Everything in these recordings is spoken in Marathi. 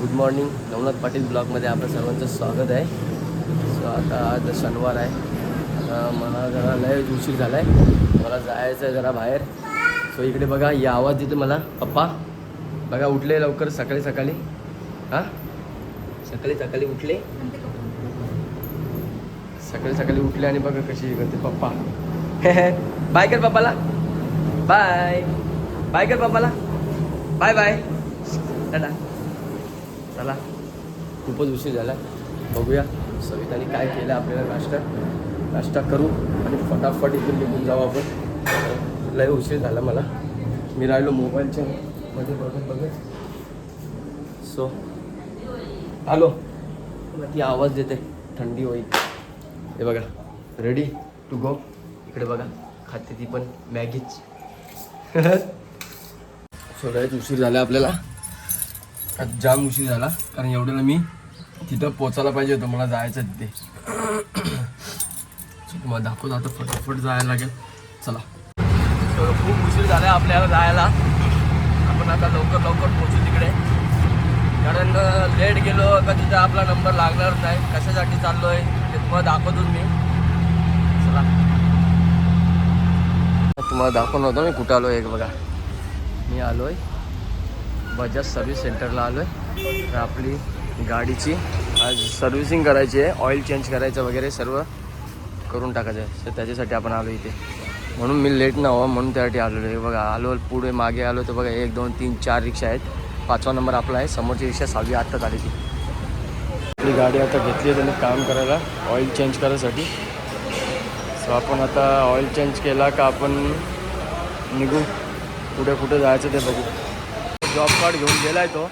गुड मॉर्निंग नवनाथ पाटील ब्लॉगमध्ये आपलं सर्वांचं स्वागत आहे. सो आता आज शनिवार आहे. आता मला जरा लय उशीर झाला आहे मला जायचं आहे जरा बाहेर. सो इकडे बघा या आवाज देतो मला. पप्पा बघा उठले लवकर सकाळी सकाळी. हां? सकाळी सकाळी उठले? सकाळी सकाळी उठले आणि बघा कशी करते पप्पा. बाय कर पप्पाला. बाय बाय कर पप्पाला. बाय बाय टाटा चला खूपच उशीर झाला बघूया सविताने काय केलं आपल्याला नाश्ता. नाश्ता करू आणि फटाफट इथून निघून जाऊ आपण. लय उशीर झाला मला. मी राहिलो मोबाईलच्या मध्ये बघत बघत. सो आलो ती आवाज देते थंडी होईल. हे बघा रेडी टू गो इकडे बघा खाते ती पण मॅगीच. सोडायच उशीर झाला आपल्याला. जाम उशीर झाला. कारण एवढ्याला मी तिथं पोचायला पाहिजे होतं. मला जायचं तिथे. तुम्हाला दाखवत आता फटाफट जायला लागेल. चला. तर खूप उशीर झाला आपल्याला जायला. आपण आता लवकर लवकर पोचू तिकडे. कारण लेट गेलो का तिथं आपला नंबर लागणार नाही. कशासाठी चाललो आहे ते तुम्हाला दाखवतो मी. चला. तुम्हाला दाखवून होतो मी कुठं आलो एक बघा. मी आलो आहे बजाज सर्व्हिस सेंटरला आलो आहे तर आपली गाडीची आज सर्व्हिसिंग करायची आहे. ऑइल चेंज करायचं वगैरे सर्व करून टाकायचं आहे. तर त्याच्यासाठी आपण आलो इथे. म्हणून मी लेट न व्हावं म्हणून त्यासाठी आलेलो आहे बघा आलो पुढे मागे आलो तर बघा एक दोन तीन चार रिक्षा आहेत. पाचवा नंबर आपला आहे. समोरची रिक्षा सहावी आत्ताच आली ती आपली गाडी आता घेतली आहे त्यांनी काम करायला ऑइल चेंज करायसाठी. सो आपण आता ऑइल चेंज केला का आपण निघू? कुठे कुठे जायचं ते बघू. जॉब कार्ड घेऊन गेला आहे तो.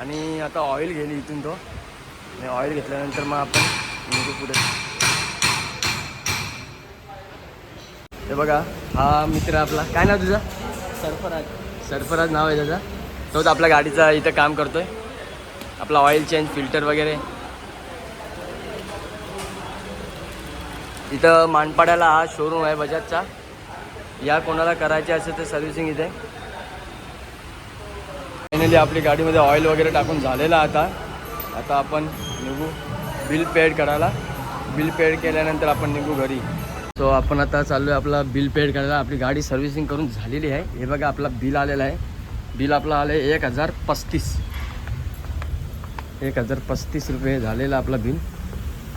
आणि आता ऑइल गेली इथून तो. आणि ऑइल घेतल्यानंतर मग आपण निघू पुढे. हे बघा हा मित्र आपला. काय नाव तुझं? सरफराज. सरफराज नाव आहे त्याचा. तोच आपल्या गाडीचा इथं काम करतोय. आपला ऑइल चेंज फिल्टर वगैरे. इथं मानपाड्याला हा शोरूम आहे बजाजचा. या कोणाला करायचे असेल तर सर्व्हिसिंग इथे. फायनली आपली गाडीमध्ये ऑइल वगैरे टाकून झालेला आता. आता आपण निघू. बिल पेड करायला. बिल पेड केल्यानंतर आपण निघू घरी. सो आपण आता चाललो आहे आपला बिल पेड करायला. आपली गाडी सर्व्हिसिंग करून झालेली आहे. हे बघा आपला बिल आलेला आहे. बिल आपलं आलं आहे एक हजार पस्तीस. एक हजार पस्तीस रुपये झालेलं आपलं बिल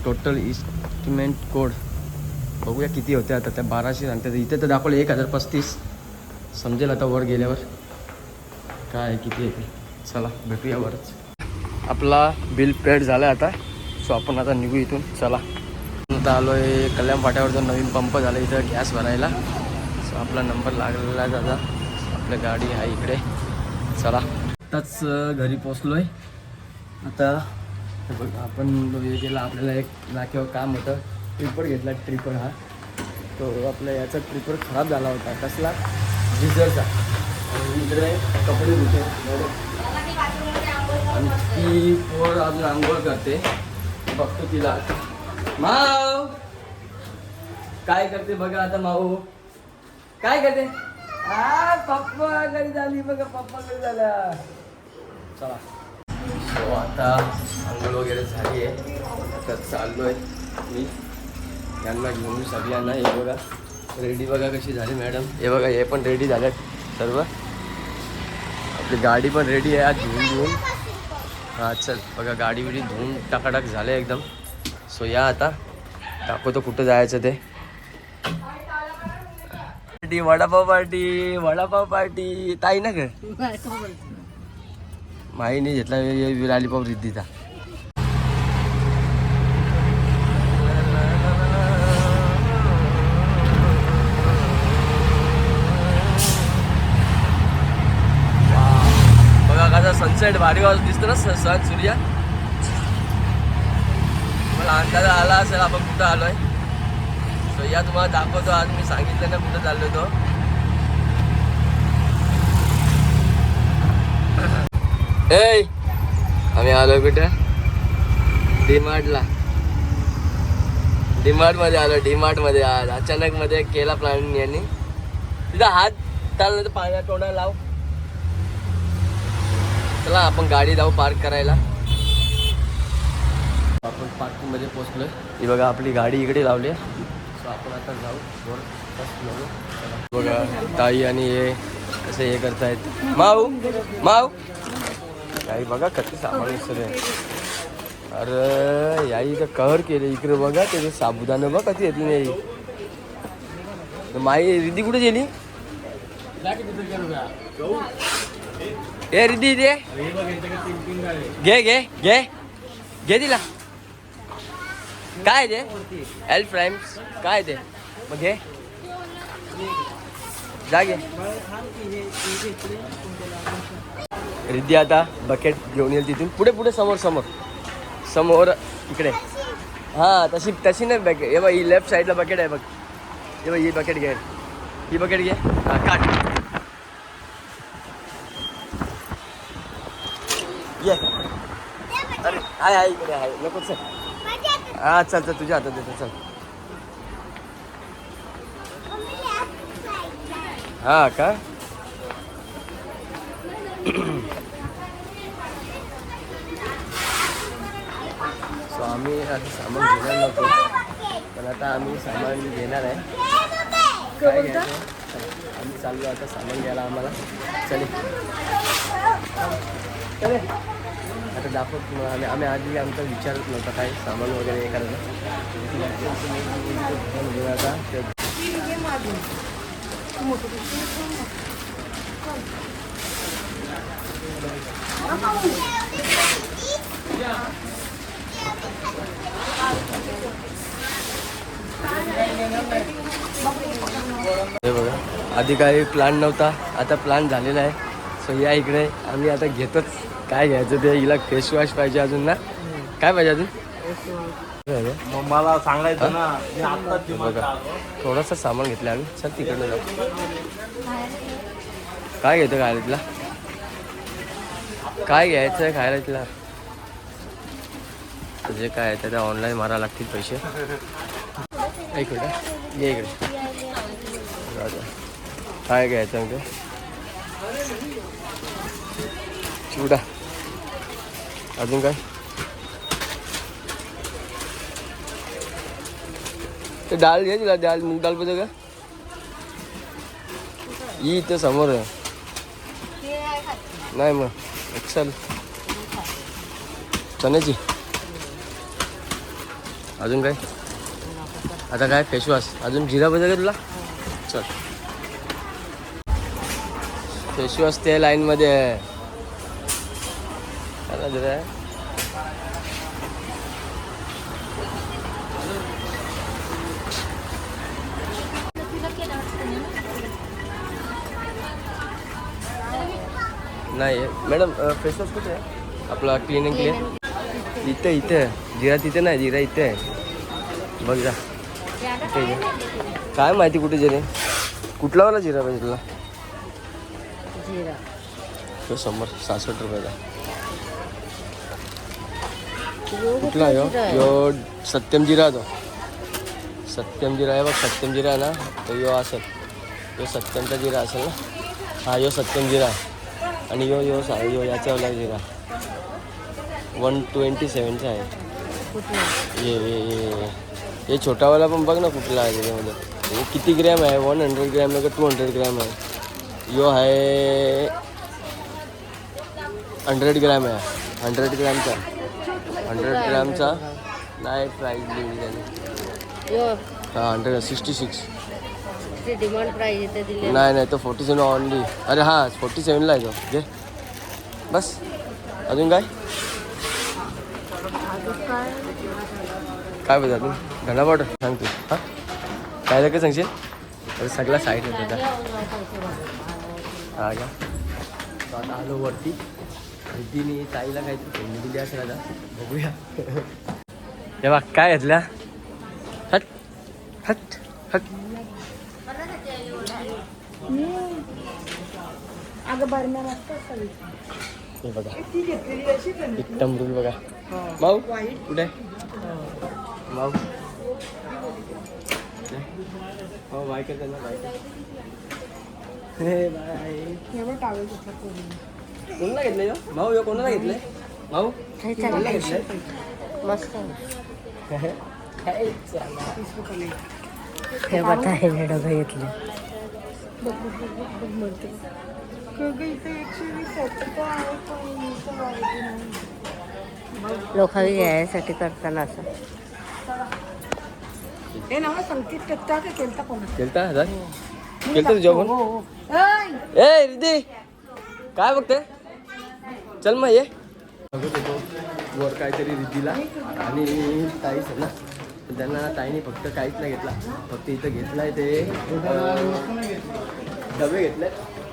टोटल इस्टिमेंट कोड बघूया किती होते आता त्या बाराशे सांगतात. इथे तर दाखवलं एक हजार पस्तीस. समजेल आता वर गेल्यावर. काय किती येते चला भेटूया बरंच आपला बिल पेड झाला आता सो आपण आता निघू इथून. चला. आता आलो आहे कल्याण फाट्यावर नवीन पंप झाला इथं गॅस भरायला. सो आपला नंबर लागलेला दादा आपल्या गाडी आहे इकडे. चला. आताच घरी पोचलो आहे आता हे बघ आपण हे केलं आपल्याला एक नाक्यावर काम होतं. ट्रिपर घेतला ट्रिपर हा. तो आपल्या याचा ट्रिपर खराब झाला होता. कसला? डिझलचा आणि इकडे कपडे धुते. आणि ती पोर अजून आंघोळ करते. बघतो तिला. माव काय करते बघा आता माऊ. काय करते? आ पप्पा कधी झाली बघा पप्पा कधी झाल्या चला. सो आता आंघोळ वगैरे झाली आहे. तर चाललो आहे मी. यांना घेऊन सगळ्यांना हे बघा. रेडी बघा कशी झाली मॅडम. हे बघा हे पण रेडी झाल्यात सर्व. आपली गाडी पण रेडी आहे आज धुवून धुवून. हां चल बघा गाडी बिडी धुवून टाकाटाक झाले एकदम. सो या आता. दाखवतो कुठं जायचं ते? Party vadapav party vadapav party ताई ना ग? माईने घेतला लालीपाव रिद्धीचा बघा कसा सनसेट भारी वाज दिसतो ना स- सन सूर्य. मला अंदाज आला असेल आपण कुठं आलोय? सो या तुम्हाला दाखवतो आज मी सांगितलं ना कुठं चाललो तो. ए आम्ही आलोय कुठं? डीमार्टला. डीमार्टमध्ये आलो डीमार्टमध्ये आज. अचानक मध्ये केला प्लॅनिंग यांनी. तिथं हात चालला तर पाण्यात तोंडा लाव. चला आपण गाडी जाऊ पार्क करायला. आपण पार्किंगमध्ये पोहोचलोय. ही बघा आपली गाडी इकडे लावली आहे. सो आपण आता जाऊ. बघा ताई आणि हे असे हे करतायत. माऊ माऊ. ताई बघा कधी सामान विसरले अरे याई तर कहर केले. इकडे बघा त्याचे साबुदाणा बघ कधी येते नाही माई रिद्धी कुठे गेली? ए रिद्धी दे. घे घे घे. घे तिला. काय दे? एल फ्राईम्स काय ते मग घे. जा घे. रिद्धी आता बकेट घेऊन येईल तिथून. पुढे पुढे समोर समोर. समोर इकडे. हां तशी तशी नाही बकेट हे बघ ही लेफ्ट साईडला बकेट आहे बघ. हे बघ ही बकेट घे. ही बकेट घे. हां काट ये हाय हाय इकडे हाय नको चल. हा चल चल तुझ्या हातात देतो चल. हा का? सो आम्ही आता सामान घेणार नव्हतो पण आता आम्ही सामान घेणार आहे. काय घ्यायचं? आम्ही चाललो आता सामान घ्यायला आम्हाला. चले. चले दाखवत आणि आम्ही आम्ही आधी आमचा विचारत नव्हता काय सामान वगैरे हे करायचं आता हे बघा आधी काही प्लॅन नव्हता. आता प्लॅन झालेला आहे. सो या इकडे आम्ही आता घेतच. काय घ्यायचं ते? हिला फेस वॉश पाहिजे अजून ना? काय पाहिजे अजून? मग मला सांगायचं ना मी आत्ताच हे बघा. थोडंसं सामान घेतलं आम्ही. चल तिकडनं जाऊ. काय घेतो खायला तिला? काय घ्यायचं खायला तिला? जे काय आहे ते ऑनलाईन मारा लागतील पैसे. मिनिट ये इकडे. काय घ्यायचं म्हणजे चिवडा. अजून काय? ते डाळ घे तिला डाळ मूग डाळ पाहिजे का? ही इथं समोर आहे. नाही मग चल चण्याची. अजून काय? आता काय? फेशवॉश. अजून जिरा पाहिजे का तुला? चल. फेशवॉश ते लाईनमध्ये आहे. चला जरा नाही मॅडम फेसवॉश कुठे आहे आपला क्लीन अँड क्लिअर इथे इथे आहे. जिरा तिथे नाही जिरा इथे आहे बघ जा. काय माहिती कुठे जिरे? कुठला वाला जिरा पाहिजे तुला तो समोर सहासष्ट रुपयाचा कुठला यो यो सत्यम जिरा तो सत्यम जिरा आहे बघ सत्यम जिरा आहे ना तो यो असेल यो सत्यमचा जिरा असेल ना हा यो सत्यम जिरा आणि यो यो सा यो याच्यावाला जिरा वन ट्वेंटी सेवनचा आहे ये ये ये हे छोटावाला पण बघ ना कुठला आहे त्याच्यामध्ये हे किती ग्रॅम आहे वन हंड्रेड ग्रॅम आहे का टू हंड्रेड ग्रॅम आहे यो आहे हंड्रेड ग्रॅम आहे हंड्रेड ग्रॅमचा हंड्रेड ग्रॅमचा? नाही प्राईस दिली त्याने हां हंड्रेड सिक्स्टी सिक्स डिमांड नाही नाही तो फोर्टी सेवन ऑनली अरे हां फोर्टी सेवनला आहे तो. घे. बस. अजून काय? काय पाहिजे अजून? धना पावडर. सांग तू. हां? काय काय सांगशील? अरे सगळा साईड होता. हा का? आता आलो वरती. रिद्धीने ताईला काहीतरी पेंडी दिली असेल आता. बघूया. हे बघ काय घेतल्या हट. हट. हट. हे बघा. एकदम रूल बघा. भाऊ कुठे? भाऊ हो बाय करते ना बाय हे बाय. कोणाला घेतलंय? भाऊ ह्यो कोणाला घेतलंय? भाऊ? हे कोणाला. घेतलंय? मस्त हे बघा हे डबे घेतले. लोक यायसाठी करताना असं. केलता हजार केलता? तुझ्या पण ए रिधी काय बघते चल मग ये. बघत होतो. वर काहीतरी रिद्धीला आणि ताईच आहे ना त्यांना ताईने फक्त काहीच नाही घेतला. फक्त इथं घेतलाय ते अं, डबे घेतले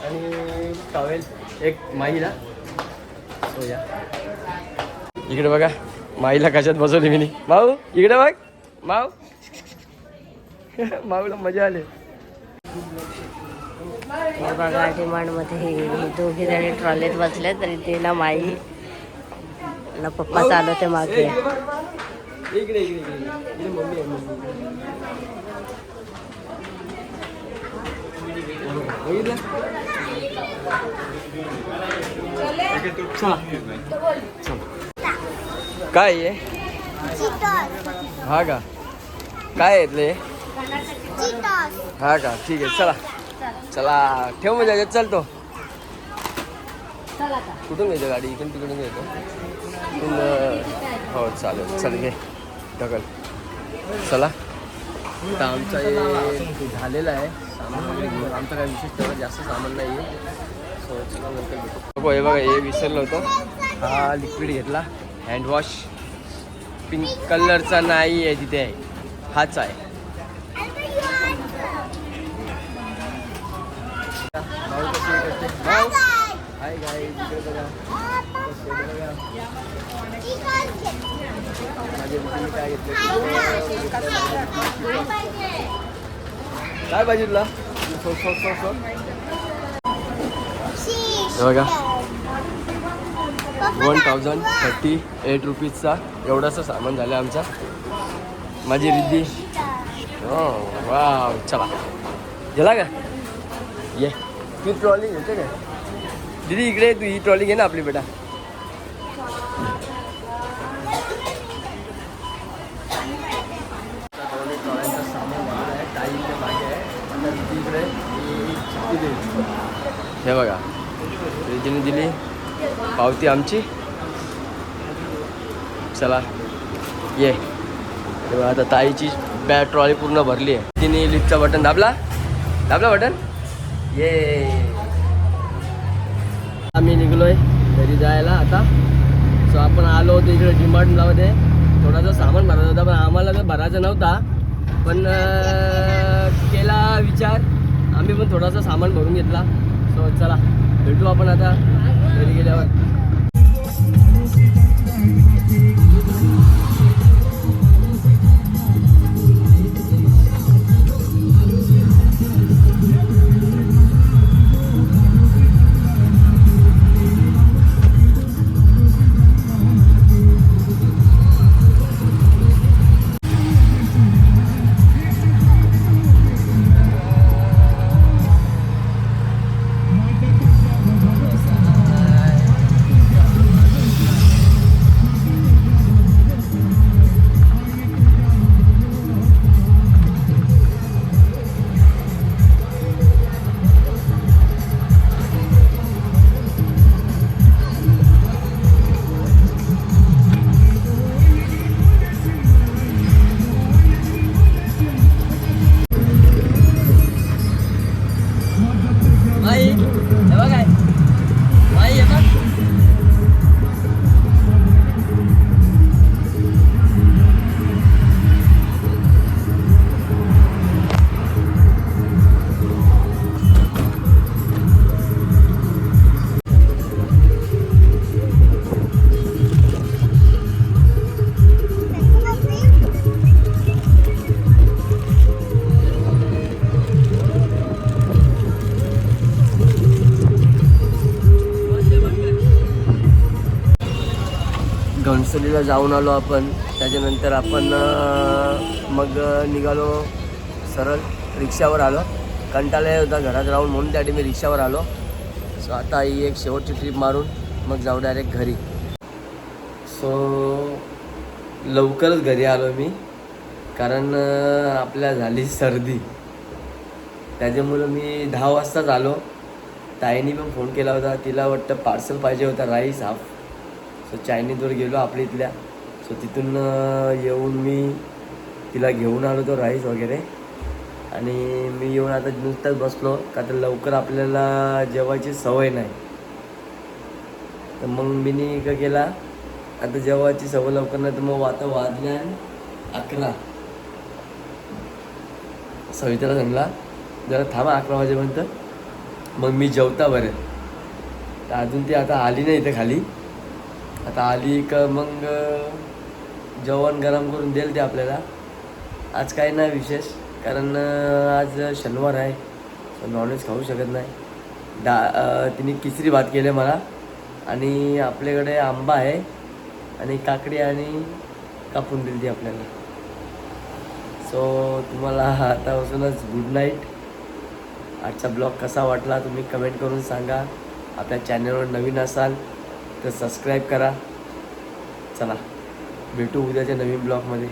आणि टॉवेल एक माईला. हो या. इकडे बघा माईला कशात बसवली मी. माऊ इकडे बघ. माऊ. माऊला मजा आली. हे बघा डिमांडमध्ये हे दोघी जणी ट्रॉलीत बसले तरी ते ना माई ना पप्पा चालवते मागे. काय आहे हा का? काय येतले हा का? ठीक आहे चला. चला ठेव म्हणजे याच्यात चालतो. कुठून घ्यायचं गाडी? इकडून तिकडून घ्यायचं? हो चालेल. चल घे. ढकल. चला. आता आमचा हे झालेला आहे. सामान वगैरे घेऊन आमचं काय विशेष तेवढं जास्त सामान नाही आहे. सो हे बघा हे विसरलो होतो. हा लिक्विड घेतला. हँडवॉश पिंक कलरचा नाही आहे तिथे हाच आहे. तिकडे बघा माझे काय काय पाहिजे तुला बघा. वन थाउजंड थर्टी एट रुपीजचा एवढासा सामान झालं आमचा. माझी रिद्धी. हो, वा चला. गेला का? ये. ती ट्रॉली घेते का? दीदी इकडे तू ही ट्रॉली घे ना आपली बेटा. हे बघा तिने दिली पावती आमची. चला ये. आता ताईची बॅट ट्रॉली पूर्ण भरली आहे. तिने लिफ्टचा बटन दाबला? दाबला बटन ये. निघलोय घरी जायला आता. सो आपण आलो होतो इकडे डिमांडमध्ये थोडासा सामान भरायचा होता पण आम्हाला तर भरायचा नव्हता. पण केला विचार. आम्ही पण थोडासा सामान भरून घेतला. सो चला भेटू आपण आता घरी गेल्यावर. घणसोलीला जाऊन आलो आपण. त्याच्यानंतर आपण मग निघालो सरळ रिक्षावर आलो. कंटाळा होता घरात राहून म्हणून त्यासाठी मी रिक्षावर आलो. सो आता ही एक शेवटची ट्रिप मारून मग जाऊ डायरेक्ट घरी. सो लवकरच घरी आलो मी. कारण आपल्या झाली सर्दी. त्याच्यामुळं मी दहा वाजताच आलो. ताईनी पण फोन केला होता. तिला वाटतं पार्सल पाहिजे होता राईस हाफ सो चायनीजवर गेलो आपल्या इथल्या. सो तिथून येऊन मी तिला घेऊन आलो तो राईस वगैरे. आणि मी येऊन आता नुसताच बसलो. का तर लवकर आपल्याला जेवायची सवय नाही. तर मग मी का केला आता जेवायची सवय लवकर नाही तर मग आता वाजल्या अकरा. सविताला सांगला जरा थांबा अकरा वाजेपर्यंत. मग मी जेवता बरं. तर अजून ती आता आली नाही इथं खाली. आता आली का मग जेवण गरम करून देईल ते आपल्याला. आज काही नाही विशेष कारण आज शनिवार आहे नॉनव्हेज खाऊ शकत नाही. डा तिने किसरी भात केले मला आणि आपल्याकडे आंबा आहे आणि काकडी आणि कापून दिली ती आपल्याला. सो तुम्हाला आतापासूनच गुड नाईट आजचा ब्लॉग कसा वाटला तुम्ही कमेंट करून सांगा. आपल्या चॅनलवर नवीन असाल तर सबस्क्राईब करा. चला भेटू उद्याच्या नवीन ब्लॉगमध्ये